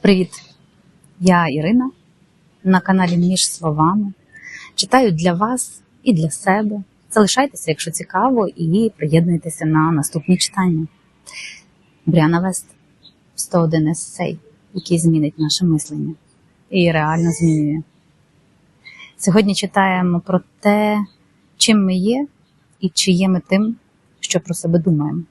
Привіт! Я Ірина на каналі Між словами. Читаю для вас і для себе. Залишайтеся, якщо цікаво, і приєднуйтеся на наступні читання. Бріана Вест 101 есей, який змінить наше мислення і реально змінює. Сьогодні читаємо про те, чим ми є і чи є ми тим, що про себе думаємо.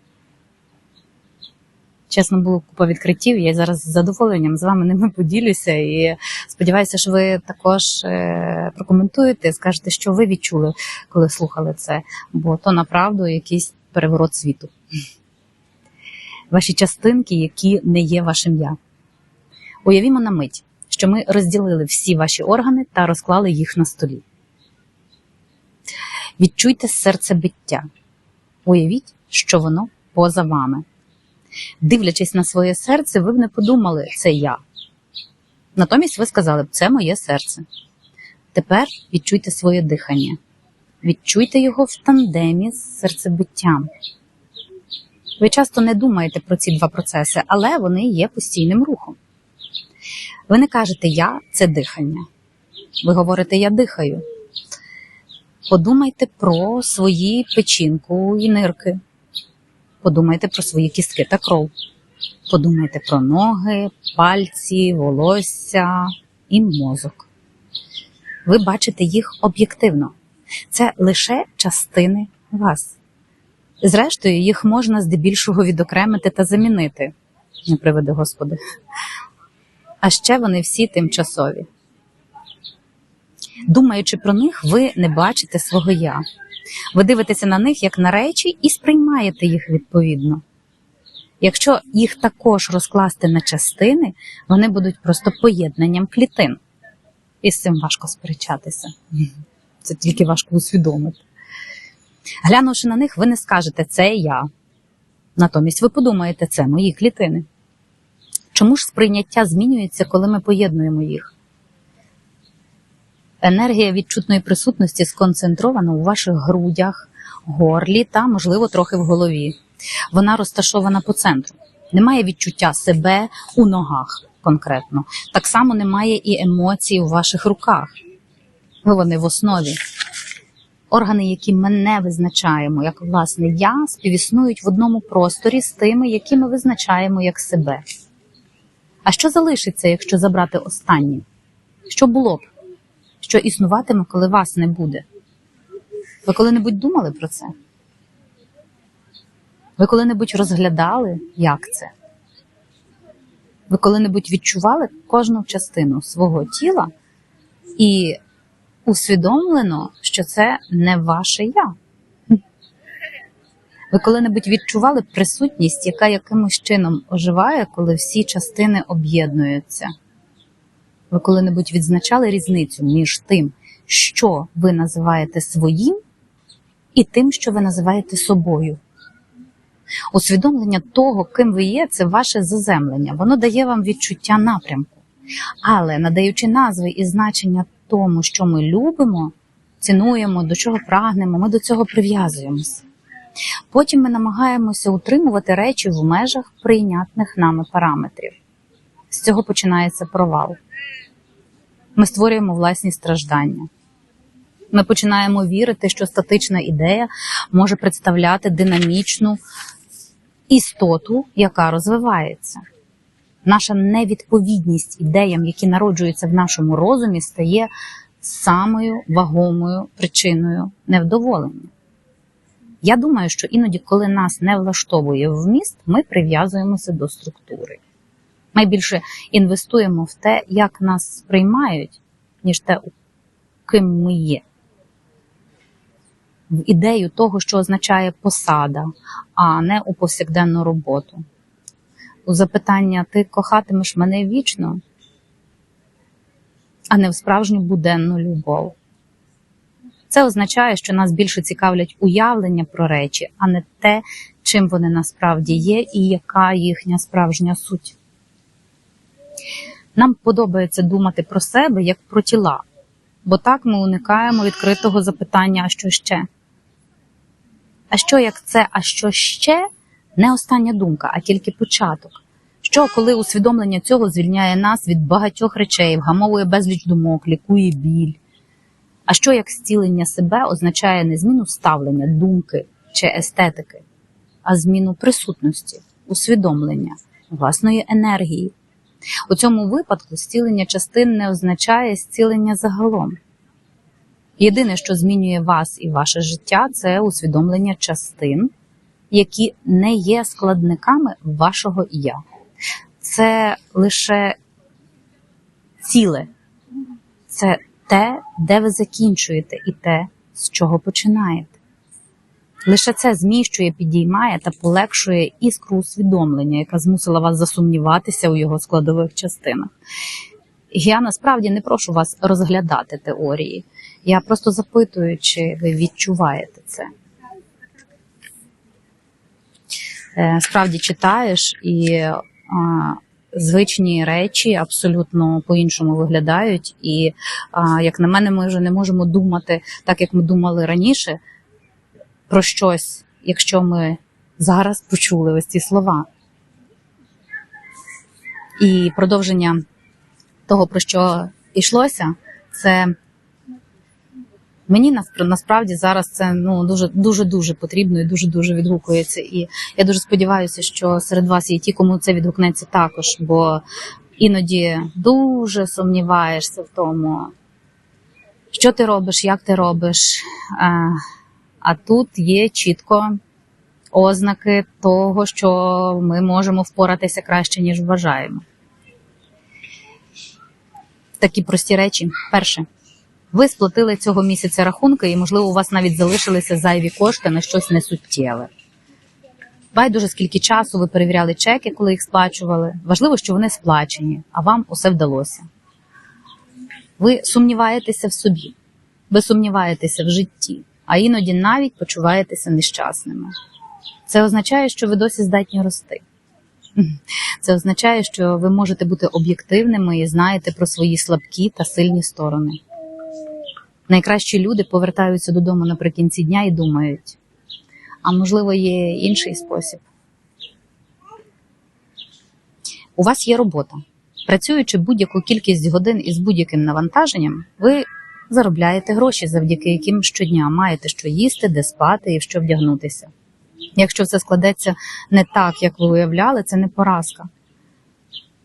Чесно, було купа відкриттів. Я зараз з задоволенням з вами ними поділюся і сподіваюся, що ви також е, прокоментуєте, скажете, що ви відчули, коли слухали це, бо то направду якийсь переворот світу. Ваші частинки, які не є вашим я. Уявімо на мить, що ми розділили всі ваші органи та розклали їх на столі. Відчуйте серцебиття. Уявіть, що воно поза вами. Дивлячись на своє серце, ви б не подумали, це я. Натомість ви сказали б, це моє серце. Тепер відчуйте своє дихання. Відчуйте його в тандемі з серцебиттям. Ви часто не думаєте про ці два процеси, але вони є постійним рухом. Ви не кажете я це дихання. Ви говорите я дихаю. Подумайте про свої печінку і нирки. Подумайте про свої кістки та кров. Подумайте про ноги, пальці, волосся і мозок. Ви бачите їх об'єктивно. Це лише частини вас. Зрештою, їх можна здебільшого відокремити та замінити, не приведи Господи. А ще вони всі тимчасові. Думаючи про них, ви не бачите свого я. Ви дивитеся на них як на речі і сприймаєте їх відповідно. Якщо їх також розкласти на частини, вони будуть просто поєднанням клітин. І з цим важко сперечатися. Це тільки важко усвідомити. Глянувши на них, ви не скажете це я. Натомість ви подумаєте, це мої клітини. Чому ж сприйняття змінюється, коли ми поєднуємо їх? Енергія відчутної присутності сконцентрована у ваших грудях, горлі та, можливо, трохи в голові. Вона розташована по центру. Немає відчуття себе у ногах конкретно. Так само немає і емоцій у ваших руках. Вони в основі. Органи, які ми не визначаємо, як власне я, співіснують в одному просторі з тими, які ми визначаємо як себе. А що залишиться, якщо забрати останні? Що було б? Що існуватиме, коли вас не буде? Ви коли-небудь думали про це? Ви коли-небудь розглядали, як це? Ви коли-небудь відчували кожну частину свого тіла і усвідомлено, що це не ваше я? Ви коли-небудь відчували присутність, яка якимось чином оживає, коли всі частини об'єднуються? Ви коли-небудь відзначали різницю між тим, що ви називаєте своїм, і тим, що ви називаєте собою? Усвідомлення того, ким ви є, це ваше заземлення. Воно дає вам відчуття напрямку. Але надаючи назви і значення тому, що ми любимо, цінуємо, до чого прагнемо, ми до цього прив'язуємося. Потім ми намагаємося утримувати речі в межах прийнятних нами параметрів. З цього починається провал. Ми створюємо власні страждання. Ми починаємо вірити, що статична ідея може представляти динамічну істоту, яка розвивається. Наша невідповідність ідеям, які народжуються в нашому розумі, стає самою вагомою причиною невдоволення. Я думаю, що іноді, коли нас не влаштовує вміст, ми прив'язуємося до структури. Ми більше інвестуємо в те, як нас сприймають, ніж те, ким ми є. В ідею того, що означає посада, а не у повсякденну роботу. У запитання ти кохатимеш мене вічно, а не в справжню буденну любов. Це означає, що нас більше цікавлять уявлення про речі, а не те, чим вони насправді є і яка їхня справжня суть. Нам подобається думати про себе як про тіла, бо так ми уникаємо відкритого запитання, а що ще? А що як це, а що ще не остання думка, а тільки початок. Що коли усвідомлення цього звільняє нас від багатьох речей, вгамовує безліч думок, лікує біль? А що як зцілення себе означає не зміну ставлення, думки чи естетики, а зміну присутності, усвідомлення, власної енергії? У цьому випадку зцілення частин не означає зцілення загалом. Єдине, що змінює вас і ваше життя, це усвідомлення частин, які не є складниками вашого я. Це лише ціле, це те, де ви закінчуєте, і те, з чого починаєте. Лише це зміщує, підіймає та полегшує іскру усвідомлення, яка змусила вас засумніватися у його складових частинах. Я насправді не прошу вас розглядати теорії. Я просто запитую, чи ви відчуваєте це. Е, Справді читаєш і а, звичні речі абсолютно по-іншому виглядають. І, а, як на мене, ми вже не можемо думати так, як ми думали раніше, про щось, якщо ми зараз почули ось ці слова. І продовження того, про що йшлося, це мені насправді зараз це ну дуже дуже дуже потрібно і дуже дуже відгукується. І я дуже сподіваюся, що серед вас є ті, кому це відгукнеться також, бо іноді дуже сумніваєшся в тому, що ти робиш, як ти робиш. А, тут є чітко ознаки того, що ми можемо впоратися краще, ніж вважаємо. Такі прості речі. Перше, ви сплатили цього місяця рахунки, і, можливо, у вас навіть залишилися зайві кошти на щось несуттєве. Байдуже, скільки часу ви перевіряли чеки, коли їх сплачували. Важливо, що вони сплачені, а вам усе вдалося. Ви сумніваєтеся в собі, ви сумніваєтеся в житті, а іноді навіть почуваєтеся нещасними. Це означає, що ви досі здатні рости. Це означає, що ви можете бути об'єктивними і знаєте про свої слабкі та сильні сторони. Найкращі люди повертаються додому наприкінці дня і думають, а можливо, є інший спосіб. У вас є робота. Працюючи будь-яку кількість годин із будь-яким навантаженням, ви заробляєте гроші, завдяки яким щодня маєте що їсти, де спати і в що вдягнутися. Якщо все складеться не так, як ви уявляли, це не поразка.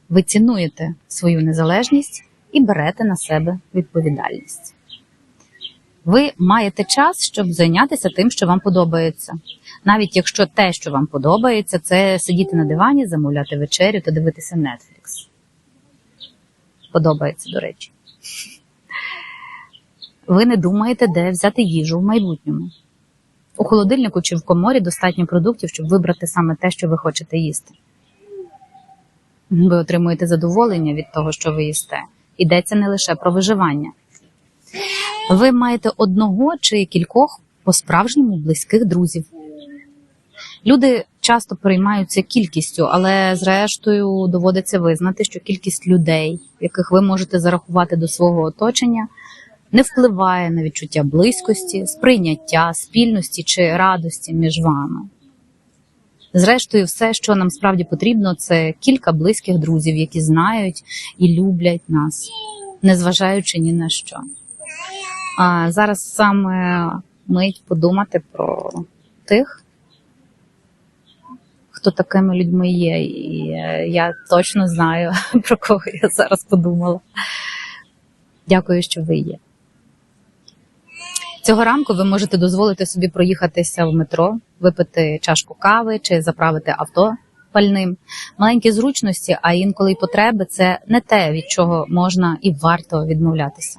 Ви цінуєте свою незалежність і берете на себе відповідальність. Ви маєте час, щоб зайнятися тим, що вам подобається. Навіть якщо те, що вам подобається, це сидіти на дивані, замовляти вечерю та дивитися Netflix. Подобається, до речі. Ви не думаєте, де взяти їжу в майбутньому. У холодильнику чи в коморі достатньо продуктів, щоб вибрати саме те, що ви хочете їсти. Ви отримуєте задоволення від того, що ви їсте. Йдеться не лише про виживання. Ви маєте одного чи кількох по-справжньому близьких друзів. Люди часто переймаються кількістю, але зрештою доводиться визнати, що кількість людей, яких ви можете зарахувати до свого оточення, не впливає на відчуття близькості, сприйняття, спільності чи радості між вами. Зрештою, все, що нам справді потрібно, це кілька близьких друзів, які знають і люблять нас, незважаючи ні на що. А зараз саме мить подумати про тих, хто такими людьми є. І я точно знаю, про кого я зараз подумала. Дякую, що ви є. Цього ранку ви можете дозволити собі проїхатися в метро, випити чашку кави чи заправити авто пальним. Маленькі зручності, а інколи й потреби це не те, від чого можна і варто відмовлятися.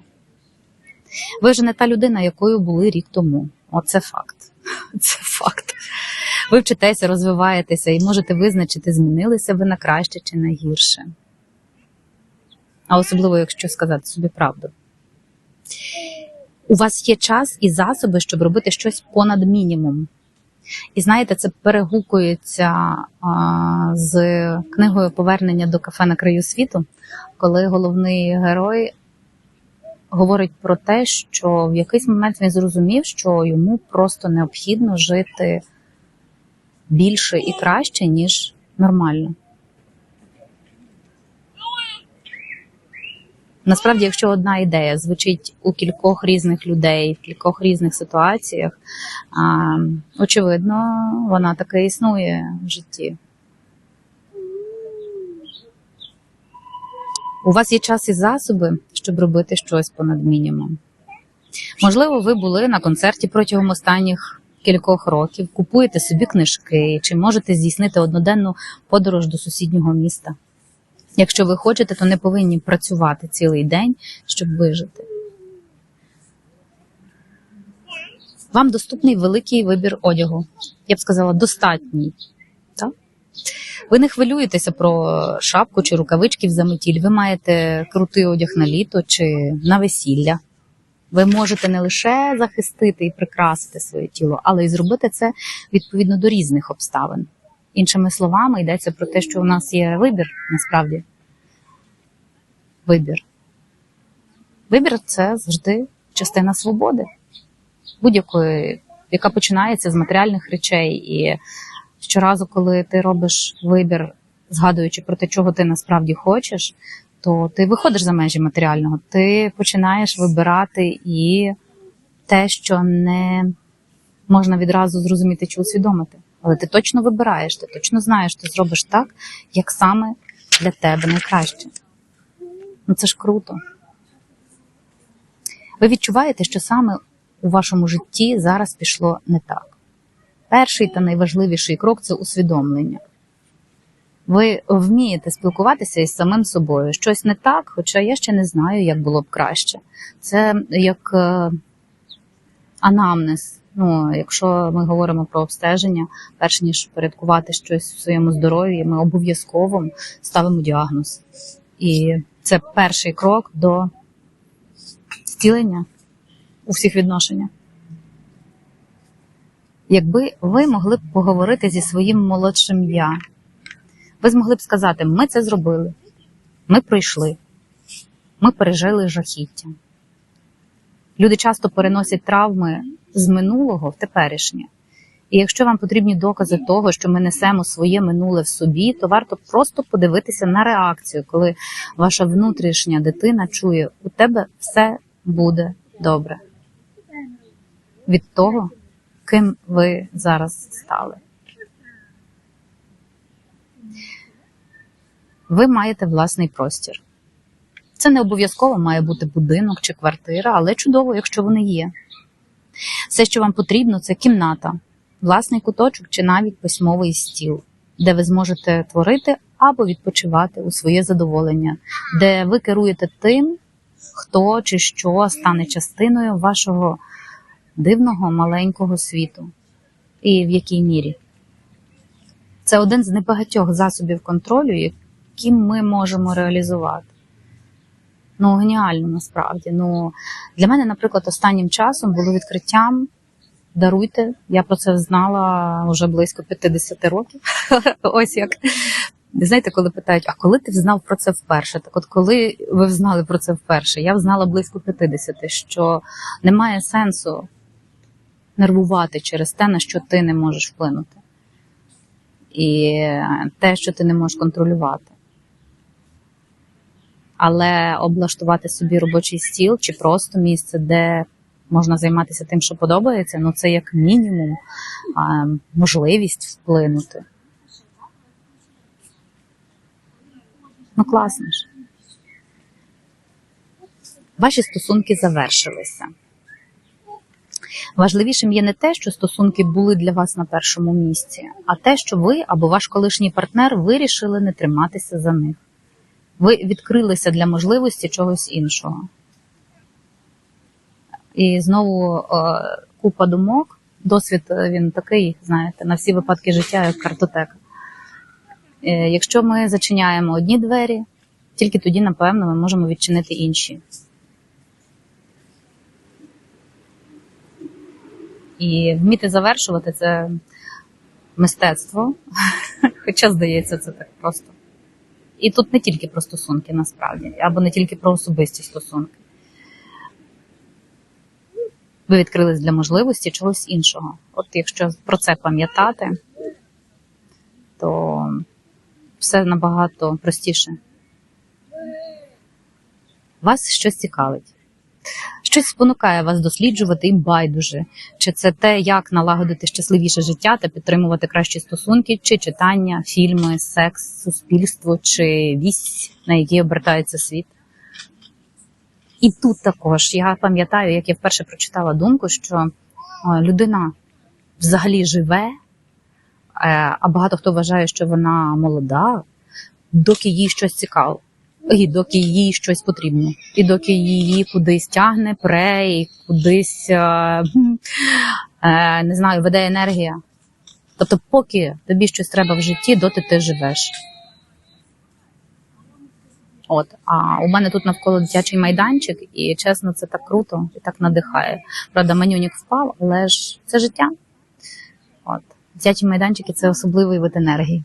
Ви вже не та людина, якою були рік тому. Оце факт. Це факт. Ви вчитеся, розвиваєтеся і можете визначити, змінилися ви на краще чи на гірше. А особливо, якщо сказати собі правду. У вас є час і засоби, щоб робити щось понад мінімум. І знаєте, це перегукується а, з книгою Повернення до кафе на краю світу, коли головний герой говорить про те, що в якийсь момент він зрозумів, що йому просто необхідно жити більше і краще, ніж нормально. Насправді, якщо одна ідея звучить у кількох різних людей, в кількох різних ситуаціях, а, очевидно, вона таки існує в житті. У вас є час і засоби, щоб робити щось понад мінімум. Можливо, ви були на концерті протягом останніх кількох років, купуєте собі книжки чи можете здійснити одноденну подорож до сусіднього міста. Якщо ви хочете, то не повинні працювати цілий день, щоб вижити. Вам доступний великий вибір одягу. Я б сказала, достатній. Так? Ви не хвилюєтеся про шапку чи рукавички в заметіль. Ви маєте крутий одяг на літо чи на весілля. Ви можете не лише захистити і прикрасити своє тіло, але й зробити це відповідно до різних обставин. Іншими словами, йдеться про те, що у нас є вибір насправді. Вибір. Вибір це завжди частина свободи, будь-якої, яка починається з матеріальних речей. І щоразу, коли ти робиш вибір, згадуючи про те, чого ти насправді хочеш, то ти виходиш за межі матеріального, ти починаєш вибирати і те, що не можна відразу зрозуміти чи усвідомити. Але ти точно вибираєш, ти точно знаєш, ти зробиш так, як саме для тебе найкраще. Ну це ж круто. Ви відчуваєте, що саме у вашому житті зараз пішло не так. Перший та найважливіший крок це усвідомлення. Ви вмієте спілкуватися із самим собою. Щось не так, хоча я ще не знаю, як було б краще. Це як е, анамнез. Ну, якщо ми говоримо про обстеження, перш ніж порядкувати щось в своєму здоров'ї, ми обов'язково ставимо діагноз. І це перший крок до зцілення у всіх відношеннях. Якби ви могли б поговорити зі своїм молодшим я, ви змогли б сказати: ми це зробили, ми пройшли, ми пережили жахіття. Люди часто переносять травми з минулого в теперішнє. І якщо вам потрібні докази того, що ми несемо своє минуле в собі, то варто просто подивитися на реакцію, коли ваша внутрішня дитина чує, у тебе все буде добре. Від того, ким ви зараз стали. Ви маєте власний простір. Це не обов'язково має бути будинок чи квартира, але чудово, якщо вони є. Все, що вам потрібно, це кімната, власний куточок чи навіть письмовий стіл, де ви зможете творити або відпочивати у своє задоволення, де ви керуєте тим, хто чи що стане частиною вашого дивного маленького світу, і в якій мірі. Це один з небагатьох засобів контролю, які ми можемо реалізувати. Ну, геніально насправді. Ну, Для мене, наприклад, останнім часом було відкриттям. Даруйте, я про це знала вже близько 50 років. Ось як. Знаєте, коли питають, а коли ти взнав про це вперше? Так от коли ви взнали про це вперше, я взнала близько 50, що немає сенсу нервувати через те, на що ти не можеш вплинути. І те, що ти не можеш контролювати. Але облаштувати собі робочий стіл чи просто місце, де можна займатися тим, що подобається, ну це як мінімум а, можливість вплинути. Ну, класно ж. Ваші стосунки завершилися. Важливішим є не те, що стосунки були для вас на першому місці, а те, що ви або ваш колишній партнер вирішили не триматися за них. Ви відкрилися для можливості чогось іншого. І знову е, купа думок. Досвід е, він такий, знаєте, на всі випадки життя, як картотека. Е, якщо ми зачиняємо одні двері, тільки тоді, напевно, ми можемо відчинити інші. І вміти завершувати це мистецтво, хоча здається, це так просто. І тут не тільки про стосунки, насправді, або не тільки про особисті стосунки. Ви відкрились для можливості чогось іншого. От якщо про це пам'ятати, то все набагато простіше. вас щось цікавить. Щось спонукає вас досліджувати і байдуже, чи це те, як налагодити щасливіше життя та підтримувати кращі стосунки, чи читання, фільми, секс, суспільство, чи вісь, на якій обертається світ. І тут також я пам'ятаю, як я вперше прочитала думку, що е, людина взагалі живе, е, а багато хто вважає, що вона молода, доки їй щось цікаво, і доки їй щось потрібно, і доки її кудись тягне, пре, і кудись е, не знаю, веде енергія. Тобто, поки тобі щось треба в житті, доти ти живеш. От, а у мене тут навколо дитячий майданчик, і чесно, це так круто і так надихає. Правда, манюнік впав, але ж це життя. От. Дитячі майданчики це особливий вид енергії.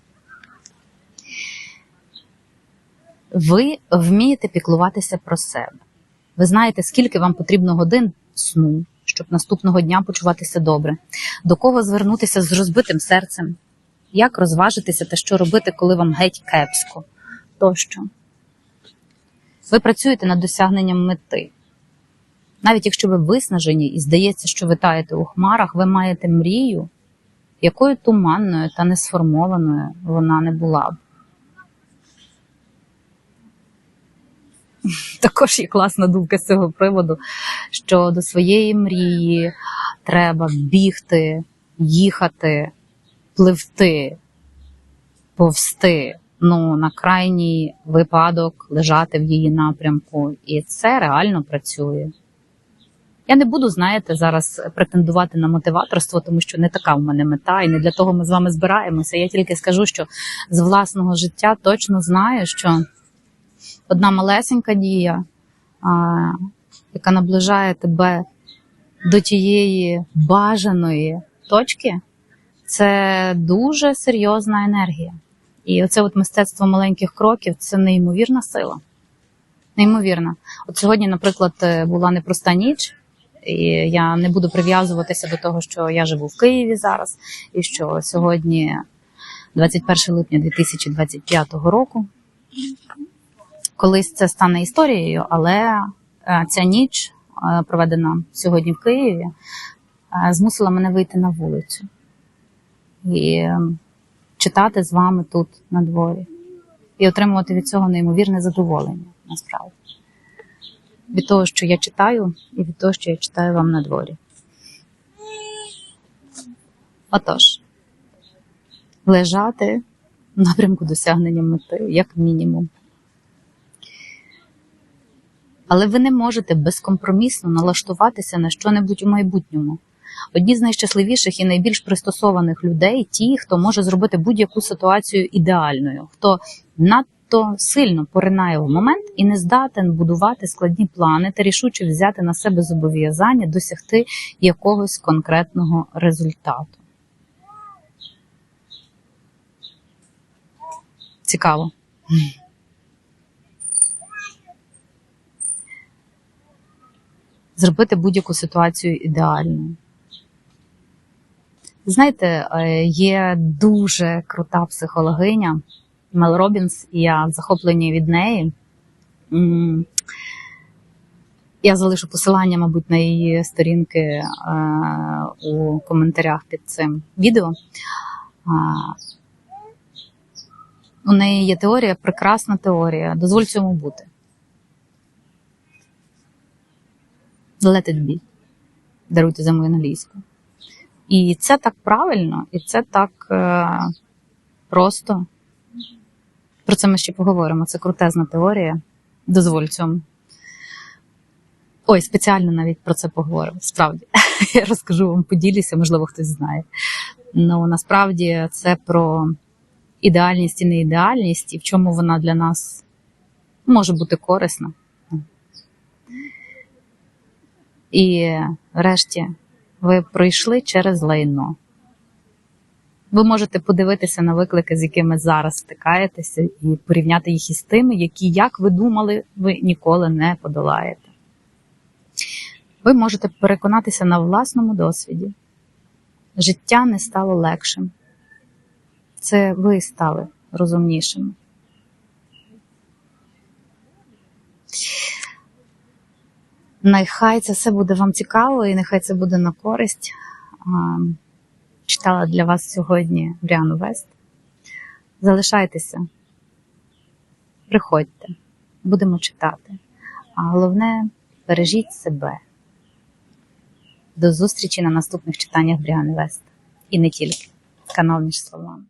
Ви вмієте піклуватися про себе. Ви знаєте, скільки вам потрібно годин сну, щоб наступного дня почуватися добре, до кого звернутися з розбитим серцем, як розважитися та що робити, коли вам геть кепсько тощо. Ви працюєте над досягненням мети. Навіть якщо ви виснажені і здається, що ви таєте у хмарах, ви маєте мрію, якою туманною та несформованою вона не була б. Також є класна думка з цього приводу, що до своєї мрії треба бігти, їхати, пливти, повсти. Ну, на крайній випадок лежати в її напрямку, і це реально працює. Я не буду, знаєте, зараз претендувати на мотиваторство, тому що не така в мене мета, і не для того ми з вами збираємося. Я тільки скажу, що з власного життя точно знаю, що одна малесенька дія, а, яка наближає тебе до тієї бажаної точки, це дуже серйозна енергія. І оце от мистецтво маленьких кроків це неймовірна сила. Неймовірна. От сьогодні, наприклад, е, була непроста ніч, і я не буду прив'язуватися до того, що я живу в Києві зараз, і що сьогодні, 21 липня 2025 року, колись це стане історією, але е, ця ніч, е, проведена сьогодні в Києві, змусила мене вийти на вулицю і читати з вами тут на дворі, і отримувати від цього неймовірне задоволення насправді. Від того, що я читаю, і від того, що я читаю вам на дворі. Отож, лежати в напрямку досягнення мети, як мінімум. Але ви не можете безкомпромісно налаштуватися на що-небудь у майбутньому. Одні з найщасливіших і найбільш пристосованих людей ті, хто може зробити будь-яку ситуацію ідеальною, хто надто сильно поринає в момент і не здатен будувати складні плани та рішуче взяти на себе зобов'язання досягти якогось конкретного результату. Цікаво. Зробити будь-яку ситуацію ідеальною. Знаєте, е, є дуже крута психологиня Мел Робінс, і я в захопленні від неї. Я залишу посилання, мабуть, на її сторінки е, у коментарях під цим відео. У неї є теорія, прекрасна теорія. Дозволь цьому бути. Let it be. Даруйте за мою англійську. І це так правильно, і це так е, просто. Про це ми ще поговоримо. Це крутезна теорія. Дозволь цьому. Ой, спеціально навіть про це поговоримо. Справді, я розкажу вам, поділюся, можливо, хтось знає. Ну насправді це про ідеальність і неідеальність, і в чому вона для нас може бути корисна. І врешті ви пройшли через лайно. Ви можете подивитися на виклики, з якими зараз стикаєтеся, і порівняти їх із тими, які, як ви думали, ви ніколи не подолаєте. Ви можете переконатися на власному досвіді. Життя не стало легшим. Це ви стали розумнішими. Нехай це все буде вам цікаво і нехай це буде на користь. Читала для вас сьогодні Бріану Вест. Залишайтеся, приходьте, будемо читати. А головне, бережіть себе. До зустрічі на наступних читаннях Бріани Вест. І не тільки. Канал між словами.